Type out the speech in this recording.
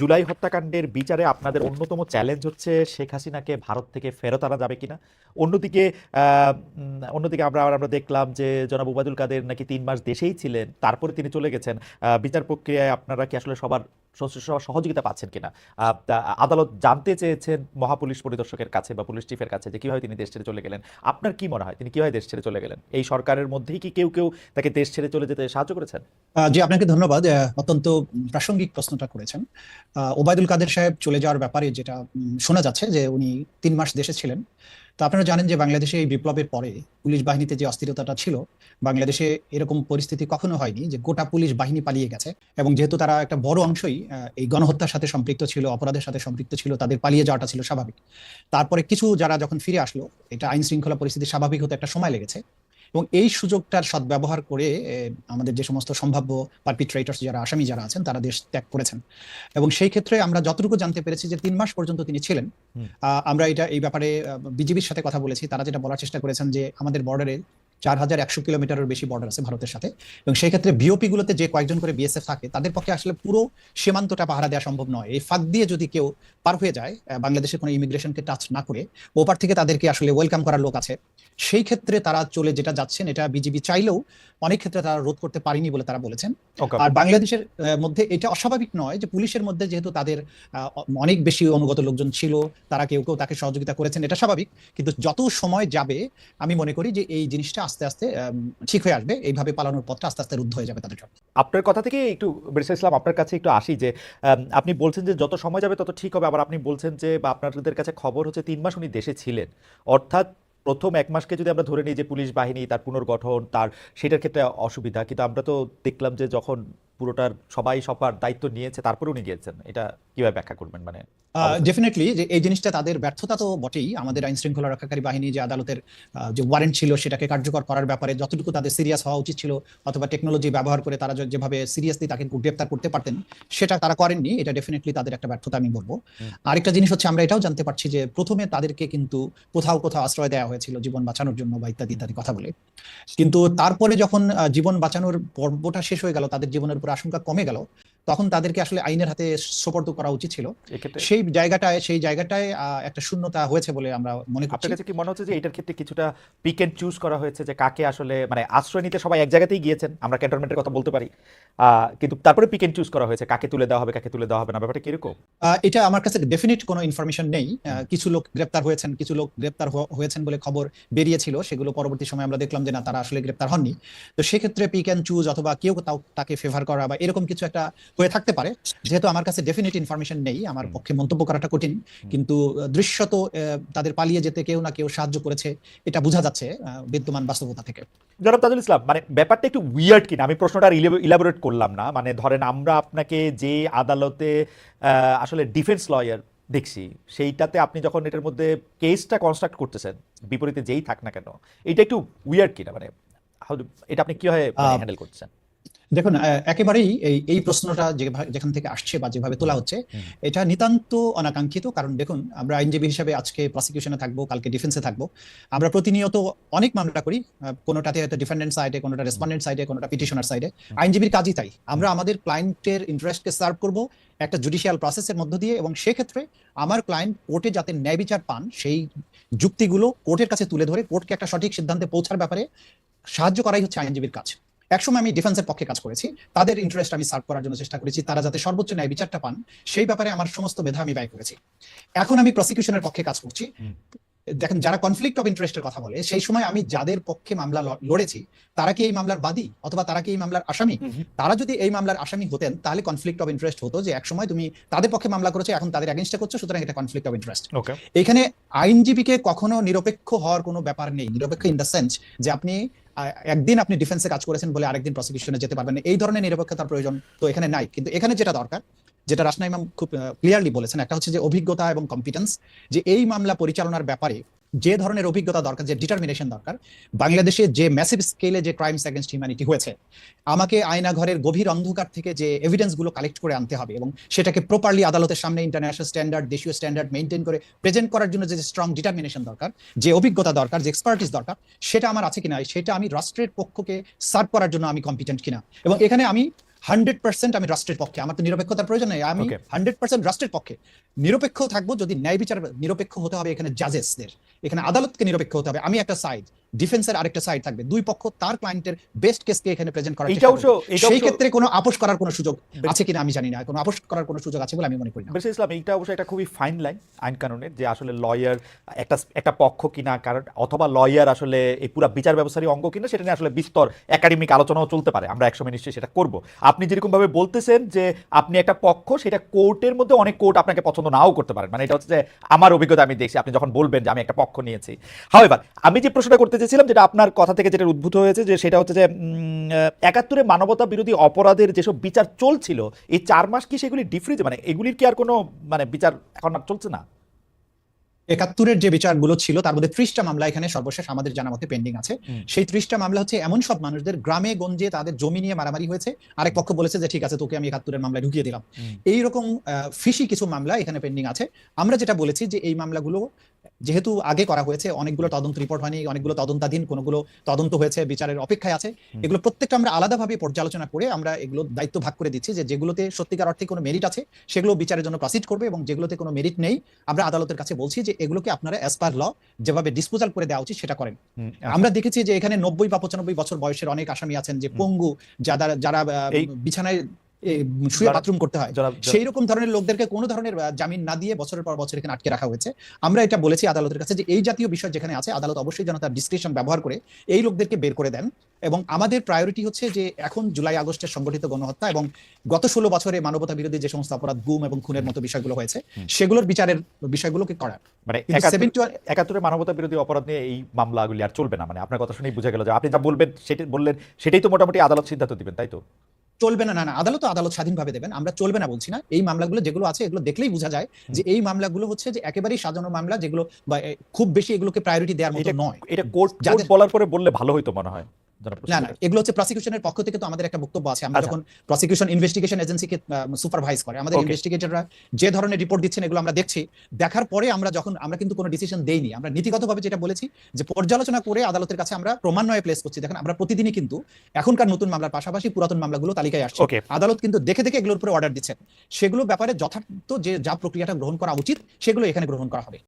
জুলাই হত্যাকাণ্ডের বিচারে আপনাদের অন্যতম চ্যালেঞ্জ হচ্ছে শেখ হাসিনাকে ভারত থেকে ফেরত আনা যাবে কিনা। অন্যদিকে অন্যদিকে আমরা আমরা দেখলাম যে জনাব উবাদুল কাদের নাকি তিন মাস দেশেই ছিলেন, তারপরে তিনি চলে গেছেন। বিচার প্রক্রিয়ায় আপনারা কি আসলে সবার সহযোগিতা পাচ্ছেন কিনা? আদালত জানতে চেয়েছেন মহাপুলিশ পরিদর্শকের কাছে বা পুলিশ চিফের কাছে যে কীভাবে তিনি দেশ ছেড়ে চলে গেলেন। আপনার কি মনে হয়? তিনি কীভাবে দেশ ছেড়ে চলে গেলেন? এই সরকারের মধ্যেই কি কেউ কেউ তাকে দেশ ছেড়ে চলে যেতে সাহায্য করেছেন? জি, আপনাকে ধন্যবাদ। অত্যন্ত প্রাসঙ্গিক প্রশ্নটা করেছেন। ওবায়দুল কাদের সাহেব চলে যাওয়ার ব্যাপারে যেটা শোনা যাচ্ছে যে উনি তিন মাস দেশে ছিলেন। তো আপনারা জানেন যে বাংলাদেশে এই বিপ্লবের পরে পুলিশ বাহিনীতে যে অস্থিরতাটা ছিল, বাংলাদেশে এরকম পরিস্থিতি কখনো হয়নি যে গোটা পুলিশ বাহিনী পালিয়ে গেছে এবং যেহেতু তারা একটা বড় অংশই এই গণহত্যার সাথে সম্পৃক্ত ছিল, অপরাধের সাথে সম্পৃক্ত ছিল, তাদের পালিয়ে যাওয়াটা ছিল স্বাভাবিক। তারপরে কিছু যারা যখন ফিরে আসলো, এটা আইন শৃঙ্খলা পরিস্থিতি স্বাভাবিক হতে একটা সময় লেগেছে। এবং এই সুযোগটার সদ্ব্যবহার করে আমাদের যে সমস্ত সম্ভাব্য পারপিট্রেটার্স যারা আসামি যারা আছেন তারা দেশ ত্যাগ করেছেন। এবং সেই ক্ষেত্রে আমরা যতটুকু জানতে পেরেছি যে তিন মাস পর্যন্ত তিনি ছিলেন। আহ, আমরা এটা এই ব্যাপারে বিজিবির সাথে কথা বলেছি। তারা যেটা বলার চেষ্টা করেছেন যে আমাদের বর্ডারে চার হাজার একশো কিলোমিটারের বেশি বর্ডার আছে ভারতের সাথে। এবং সেই ক্ষেত্রে বিওপি গুলোতে যে কয়েকজন করে বিএসএফ থাকে তাদের পক্ষে আসলে পুরো সীমান্তটা পাহারা দেওয়া সম্ভব নয়। এই ফাঁক দিয়ে যদি কেউ পার হয়ে যায় আহ, বাংলাদেশের কোনো ইমিগ্রেশনকে টাচ না করে। ওপার থেকে তাদেরকে আসলে ওয়েলকাম করার লোক আছে। সেই ক্ষেত্রে তারা চলে যেটা যাচ্ছেন এটা বিজিবি চাইলেও অনেক ক্ষেত্রে তারা রোধ করতে পারেনি বলে তারা বলেছেন। আর বাংলাদেশের মধ্যে এটা অস্বাভাবিক নয় যে পুলিশের মধ্যে যেহেতু তাদের অনেক বেশি অনুগত লোকজন ছিল তারা কেউ কেউ তাকে সহযোগিতা করেছেন এটা স্বাভাবিক। কিন্তু যত সময় যাবে আমি মনে করি যে এই জিনিসটা আস্তে আস্তে ঠিক হয়ে আসবে। এইভাবে পালানোর পথটা আস্তে আস্তে রুদ্ধ হয়ে যাবে তাদের জন্য। আপনার কথা থেকে একটু বেরিসা ইসলাম আপনার কাছে একটু আসি যে আপনি বলছেন যে যত সময় যাবে তত ঠিক হবে। আবার আপনি বলছেন যে বা আপনাদের কাছে খবর হচ্ছে তিন মাস উনি দেশে ছিলেন। অর্থাৎ প্রথম এক মাসকে যদি আমরা ধরে নিই যে পুলিশ বাহিনী, তার পুনর্গঠন, তার সেটার ক্ষেত্রে অসুবিধা। কিন্তু আমরা তো দেখলাম যে যখন পুরোটার সবাই সবার দায়িত্ব নিয়েছে, তারপরে উনি গিয়েছেন। এটা কীভাবে ব্যাখ্যা করবেন মানে। ডেফিনেটলি যে এই জিনিসটা তাদের ব্যর্থতা তো বটেই। আমাদের আইন শৃঙ্খলা রক্ষাকারী বাহিনী যে আদালতের যে ওয়ারেন্ট ছিল সেটাকে কার্যকর করার ব্যাপারে যতটুকু তাদের সিরিয়াস হওয়া উচিত ছিল অথবা টেকনোলজি ব্যবহার করে তারা যেভাবে সিরিয়াসলি তাকে গ্রেপ্তার করতে পারতেন সেটা তারা করেননি। এটা ডেফিনেটলি তাদের একটা ব্যর্থতা আমি বলব। আরেকটা জিনিস হচ্ছে আমরা এটাও জানতে পারছি যে প্রথমে তাদেরকে কিন্তু কোথাও কোথাও আশ্রয় দেওয়া হয়েছিল জীবন বাঁচানোর জন্য বা ইত্যাদি ইত্যাদি কথা বলে। কিন্তু তারপরে যখন জীবন বাঁচানোর পর্বটা শেষ হয়ে গেল তাদের জীবনের উপর আশঙ্কা কমে গেল তখন তাদেরকে আসলে আইনের হাতে সোপর্দ করা উচিত ছিল। সেই জায়গাটায় সেই জায়গাটায় একটা শূন্যতা হয়েছে বলে আমরা মনে করছি। আপনার কাছে কি মনে হচ্ছে যে এটার ক্ষেত্রে কিছুটা পিক এন্ড চুজ করা হয়েছে যে কাকে আসলে মানে আশ্রয় নিতে সবাই এক জায়গাতেই গিয়েছেন? আমরা ক্যান্টনমেন্টের কথা বলতে পারি। কিন্তু তারপরে পিক এন্ড চুজ করা হয়েছে কাকে তুলে দেওয়া হবে কাকে তুলে দেওয়া হবে না ব্যাপারটা কীরকম? এটা আমার কাছে ডেফিনিট কোনো ইনফরমেশন নেই। কিছু লোক গ্রেপ্তার হয়েছেন কিছু লোক গ্রেপ্তার হয়েছেন বলে খবর বেরিয়েছিল। সেগুলো পরবর্তী সময় আমরা দেখলাম যে না তারা আসলে গ্রেপ্তার হননি। তো সেক্ষেত্রে পিক এন্ড চুজ অথবা কেউ তাকে ফেভার করা বা এরকম কিছু একটা হয়ে থাকতে পারে। যেহেতু আমার কাছে ডেফিনিট ইনফরমেশন নেই আমার। পক্ষে মন্তব্য করাটা কঠিন। কিন্তু দৃশ্যত তাদের পালিয়ে যেতে কেউ না কেউ সাহায্য করেছে এটা বোঝা যাচ্ছে বিদ্যমান বাস্তবতা থেকে। জনাব তাজুল ইসলাম মানে ব্যাপারটা একটু উইয়ার্ড কিনা? আমি প্রশ্নটা ইলাবোরেট করলাম না। মানে ধরেন আমরা আপনাকে যে আদালতে আসলে ডিফেন্স লয়ার দেখছি সেইটাতে আপনি যখন এটার মধ্যে কেসটা কনস্ট্রাক্ট করতেছেন বিপরীতে যেই থাক না কেন এটা একটু উইয়ার্ড কিনা? মানে এটা আপনি কীভাবে হ্যান্ডেল করছেন দেখুন একেবারেই এই এই প্রশ্নটা যেখান থেকে আসছে বা যেভাবে তোলা হচ্ছে এটা নিতান্ত অনাকাঙ্ক্ষিত। কারণ দেখুন আমরা আইনজীবী হিসেবে আজকে প্রসিকিউশনে থাকব কালকে ডিফেন্সে থাকব। আমরা প্রতিনিয়ত অনেক মামলা করি কোনোটাতে হয়তো ডিফেন্ডেন্ট সাইডে কোনোটা রেসপন্ডেন্ট সাইডে কোনোটা পিটিশনার সাইডে আইনজীবীর কাজই তাই। আমরা আমাদের ক্লায়েন্টের ইন্টারেস্টকে সার্ভ করব একটা জুডিশিয়াল প্রসেসের মধ্য দিয়ে এবং সেক্ষেত্রে আমার ক্লায়েন্ট কোর্টে যাতে ন্যায় বিচার পান সেই যুক্তিগুলো কোর্টের কাছে তুলে ধরে কোর্টকে একটা সঠিক সিদ্ধান্তে পৌঁছার ব্যাপারে সাহায্য করাই হচ্ছে আইনজীবীর কাজ। একসময় আমি ডিফেন্সের পক্ষে কাজ করেছি। তাদের ইন্টারেস্ট আমি সার্ভ করার জন্য চেষ্টা করেছি। তারা যাতে সর্বোচ্চ ন্যায় বিচারটা পান, সেই ব্যাপারে আমার সমস্ত মেধা আমি ব্যয় করেছি। এখন আমি প্রসিকিউশনের পক্ষে কাজ করছি। দেখেন যারা কনফ্লিক্ট অফ ইন্টারেস্টের কথা বলে সেই সময় আমি যাদের পক্ষে মামলা লড়েছি তারা কি এই মামলার বাদী? অথবা তারা কি এই মামলার আসামি? তারা যদি এই মামলার আসামি হতেন তাহলে কনফ্লিক্ট অফ ইন্টারেস্ট হতো যে একসময় তুমি তাদের পক্ষে মামলা করেছ এখন তাদের এগেনস্টে করছ সুতরাং এটা কনফ্লিক্ট অফ ইন্টারেস্ট এখানে আইনজীবীকে কখনো নিরপেক্ষ হওয়ার কোনো ব্যাপার নেই। নিরপেক্ষ ইন দ্য সেন্স যে আপনি একদিন আপনি ডিফেন্সে কাজ করেছেন বলে আরেকদিন প্রসিকিউশনে যেতে পারবেন এই ধরনের নিরপেক্ষতার প্রয়োজন তো এখানে নাই। কিন্তু এখানে যেটা দরকার যেটা রাসনা ইমাম খুব ক্লিয়ারলি বলেছেন, একটা হচ্ছে যে অভিজ্ঞতা এবং কম্পিটেন্স যে এই মামলা পরিচালনার ব্যাপারে যে ধরনের অভিজ্ঞতা দরকার, যে ডিটারমিনেশন দরকার, বাংলাদেশে যে ম্যাসিভ স্কেলে যে ক্রাইমস এগেনস্ট হিউম্যানিটি হয়েছে, আমাকে আয়না ঘরের গভীর অন্ধকার থেকে যে এভিডেন্সগুলো কালেক্ট করে আনতে হবে এবং সেটাকে প্রপারলি আদালতের সামনে ইন্টারন্যাশনাল স্ট্যান্ডার্ড দেশীয় স্ট্যান্ডার্ড মেনটেন করে প্রেজেন্ট করার জন্য যে স্ট্রং ডিটারমিনেশন দরকার, যে অভিজ্ঞতা দরকার, যে এক্সপার্টিস দরকার, সেটা আমার আছে কিনা, সেটা আমি রাষ্ট্রের পক্ষকে সার্ভ করার জন্য আমি কম্পিটেন্ট কিনা। এবং এখানে আমি হান্ড্রেড পার্সেন্ট আমি রাষ্ট্রের পক্ষে। আমার তো নিরপেক্ষতার প্রয়োজন নেই। আমি হান্ড্রেড পার্সেন্ট রাষ্ট্রের পক্ষে। নিরপেক্ষ থাকব যদি ন্যায় বিচার নিরপেক্ষ হতে হবে এখানে জাজেসদের এখানে আদালতকে নিরপেক্ষ হতে হবে। আমি একটা সাইড ডিফেন্সের আরেকটা সাইড থাকবে। দুই পক্ষ তার ক্লায়েন্টের বেস্ট কেসকে এখানে প্রেজেন্ট করার চেষ্টা করবে। সেই ক্ষেত্রে কোনো আপোষ করার কোনো সুযোগ আছে কিনা আমি জানি না। কোনো আপোষ করার কোনো সুযোগ আছে বলে আমি মনে করি না। বেশি ইসলাম এইটা অবশ্যই একটা খুবই ফাইন লাইন আইন কানুনের যে আসলে লয়ার একটা একটা পক্ষ কিনা কারণ অথবা লয়ার আসলে এই পুরো বিচার ব্যবস্থারই অঙ্গ কিনা সেটা নিয়ে আসলে বিস্তর একাডেমিক আলোচনাও চলতে পারে। আমরা একসময় নিশ্চয়ই সেটা করব। আপনি যেরকম ভাবে বলতেছেন যে আপনি একটা পক্ষ সেটা কোর্টের মধ্যে অনেক কোর্ট আপনাকে পছন্দ নাও করতে পারেন মানে এটা হচ্ছে যে আমার অভিজ্ঞতা আমি দেখছি। আপনি যখন বলবেন যে আমি একটা পক্ষ নিয়েছি। হাওয়েভার আমি যে প্রশ্নটা করতে চেয়েছিলাম যেটা আপনার কথা থেকে যেটা উদ্ভূত হয়েছে যে সেটা হচ্ছে যে একাত্তরে মানবতা বিরোধী অপরাধের যেসব বিচার চলছিল এই চার মাস কি সেগুলি ডিফ্রিজ মানে এগুলির কি আর কোনো মানে বিচার এখন আর চলছে না? একাত্তরের যে বিচারগুলো ছিল তার মধ্যে ত্রিশটা মামলা এখানে সর্বশেষ আমাদের জানা মতে পেন্ডিং আছে। সেই ত্রিশটা মামলা হচ্ছে এমন সব মানুষদের গ্রামে গঞ্জে তাদের জমি নিয়ে মারামারি হয়েছে। আরেক পক্ষ বলেছে যে ঠিক আছে তোকে আমি একাত্তরের মামলায় ঢুকিয়ে দিলাম। এইরকম ফিসি কিছু মামলা এখানে পেন্ডিং আছে। আমরা যেটা বলেছি যে এই মামলাগুলো যেহেতু আগে করা হয়েছে অনেকগুলো তদন্ত রিপোর্ট হয়নি অনেকগুলো তদন্তাধীন কোনগুলো তদন্ত হয়েছে বিচারের অপেক্ষায় আছে। এগুলো প্রত্যেকটা আমরা আলাদাভাবে পর্যালোচনা করে আমরা এগুলো দায়িত্ব ভাগ করে দিচ্ছি যে যেগুলোতে সত্যিকার অর্থে কোনো মেরিট আছে সেগুলো বিচারের জন্য প্রসিড করবে এবং যেগুলোতে কোনো মেরিট নেই আমরা আদালতের কাছে বলছি যে এগুলোকে আপনারা অ্যাজ পার ল যেভাবে ডিসপোজাল করে দেওয়া উচিত সেটা করেন। আমরা দেখেছি যে এখানে নব্বই বা পঁচানব্বই বছর বয়সের অনেক আসামি আছেন যে পঙ্গু যারা যারা বিছানায় শুয়ে বাথরুম করতে হয়। সেই রকম ধরনের লোকদেরকে কোনো ধরনের জামিন না দিয়ে বছরের পর বছর এখানে আটকে রাখা হয়েছে। আমরা এটা বলেছি আদালতের কাছে যে এই জাতীয় বিষয় যেখানে আছে আদালত অবশ্যই যেন তার ডিসক্রিপশন ব্যবহার করে এই লোকদেরকে বের করে দেন। এবং আমাদের প্রায়োরিটি হচ্ছে যে এখন জুলাই আগস্টের সংগঠিত গণহত্যা এবং গত ষোলো বছরে মানবতা বিরোধী যে সমস্ত অপরাধ গুম এবং খুনের মতো বিষয়গুলো হয়েছে সেগুলোর বিচারের বিষয়গুলোকে করা মানে কিন্তু একাত্তর- 71 একাত্তরে মানবতা বিরোধী অপরাধ নিয়ে এই মামলাগুলি আর চলবে না। মানে আপনার কথা শুনেই বোঝা গেল যে আপনি যা বলবেন সেটি বললেন সেটাই তো মোটামুটি আদালত সিদ্ধান্ত দিবেন তাই তো? চলবে না না না আদালত আদালত স্বাধীনভাবে দেবেন আমরা চলবে না বলছি না। এই মামলাগুলো যেগুলো আছে এগুলো দেখলেই বোঝা যায় যে এই মামলাগুলো হচ্ছে যে একেবারেই সাজানো মামলা যেগুলো বা খুব বেশি এগুলোকে প্রায়োরিটি দেওয়ার মতো নয়। এটা কোর্ট বলার পরে বললে ভালো হইতো মনে হয়। না না এগুলো হচ্ছে প্রসিকিউশনের পক্ষ থেকে তো আমাদের একটা বক্তব্য আছে। আমরা আচ্ছা। যখন প্রসিকিউশন ইনভেস্টিগেশন এজেন্সিকে সুপারভাইজ করে আমাদের ইনভেস্টিগেটররা যে ধরনের রিপোর্ট দিচ্ছেন এগুলো আমরা দেখছি। দেখার পরে আমরা যখন আমরা কিন্তু কোনো ডিসিশন দেইনি। আমরা নীতিগতভাবে যেটা বলেছি যে পর্যালোচনা করে আদালতের কাছে আমরা প্রমাণময়ে প্লেস করছি। দেখেন আমরা প্রতিদিনই কিন্তু এখনকার নতুন মামলার পাশাপাশি পুরাতন মামলাগুলো তালিকায় আসছে। আদালত কিন্তু দেখে দেখে এগুলোর উপরে অর্ডার দিচ্ছেন। সেগুলো ব্যাপারে যথার্থ যে যা প্রক্রিয়াটা গ্রহণ করা উচিত সেগুলো এখানে গ্রহণ করা হবে।